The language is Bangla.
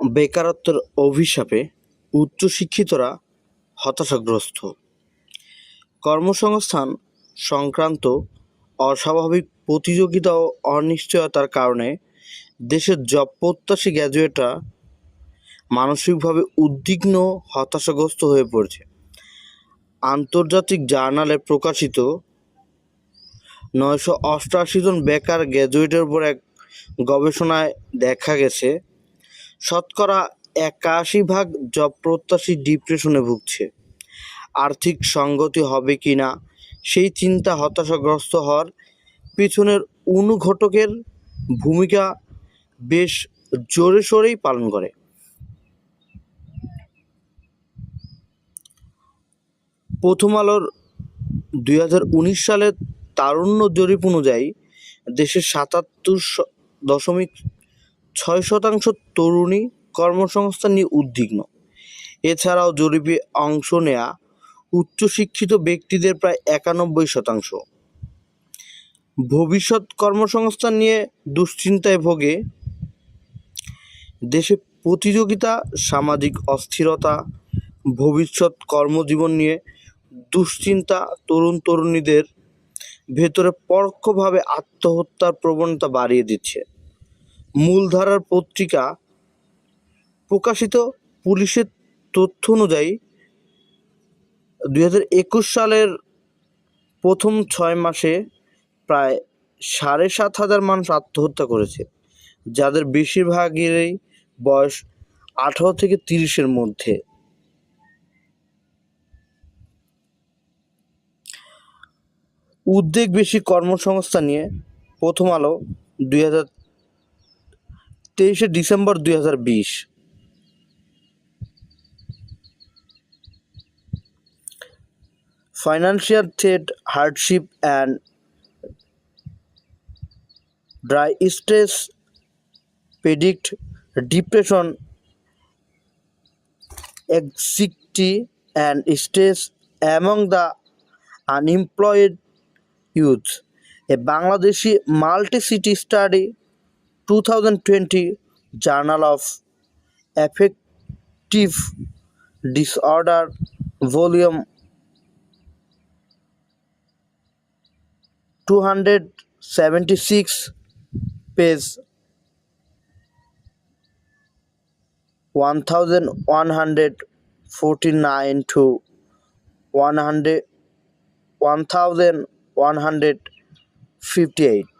বেকারত্বের অভিশাপে উচ্চশিক্ষিতরা হতাশাগ্রস্ত। কর্মসংস্থান সংক্রান্ত অস্বাভাবিক প্রতিযোগিতা ও অনিশ্চয়তার কারণে দেশের জব প্রত্যাশী গ্র্যাজুয়েটরা মানসিকভাবে উদ্বিগ্ন, হতাশাগ্রস্ত হয়ে পড়েছে। আন্তর্জাতিক জার্নালে প্রকাশিত নয়শো অষ্টআশি জন বেকার গ্র্যাজুয়েটের উপর এক গবেষণায় দেখা গেছে শতকরা একাশি ভাগ জব প্রত্যাশী ডিপ্রেশনে ভুগছে। আর্থিক সঙ্গতি হবে কি না, সেই চিন্তা হতাশাগ্রস্ত হওয়ার পিছনের অনুঘটকের ভূমিকা বেশ জোরে সোরেই পালন করে। প্রথম আলোর দুই হাজার উনিশ সালের তারুণ্য জরিপ অনুযায়ী দেশের সাতাত্তর দশমিক ছয় শতাংশ তরুণী কর্মসংস্থান নিয়ে উদ্বিগ্ন। এছাড়াও জরিপে অংশ নেয়া উচ্চশিক্ষিত ব্যক্তিদের প্রায় একানব্বই শতাংশ। ভবিষ্যৎ কর্মসংস্থান নিয়ে দুশ্চিন্তায় ভোগে দেশে প্রতিযোগিতা, সামাজিক অস্থিরতা, ভবিষ্যৎ কর্মজীবন নিয়ে দুশ্চিন্তা তরুণ তরুণীদের ভেতরে পরোক্ষভাবে আত্মহত্যার প্রবণতা বাড়িয়ে দিচ্ছে। মূলধারার পত্রিকা প্রকাশিত পুলিশের তথ্য অনুযায়ী দুই হাজার একুশ সালের প্রথম ছয় মাসে প্রায় সাড়ে সাত হাজার মানুষ আত্মহত্যা করেছে, যাদের বেশিরভাগেরই বয়স আঠারো থেকে তিরিশের মধ্যে। উদ্বেগ বেশি কর্মসংস্থা নিয়ে প্রথম আলো দুই হাজার তেইশে ডিসেম্বর দুই financial threat hardship and dry stress predict depression anxiety and stress among the unemployed youth a Bangladeshi multi city study 2020 Journal of Affective Disorder Volume 276 page 1149 to 100 1158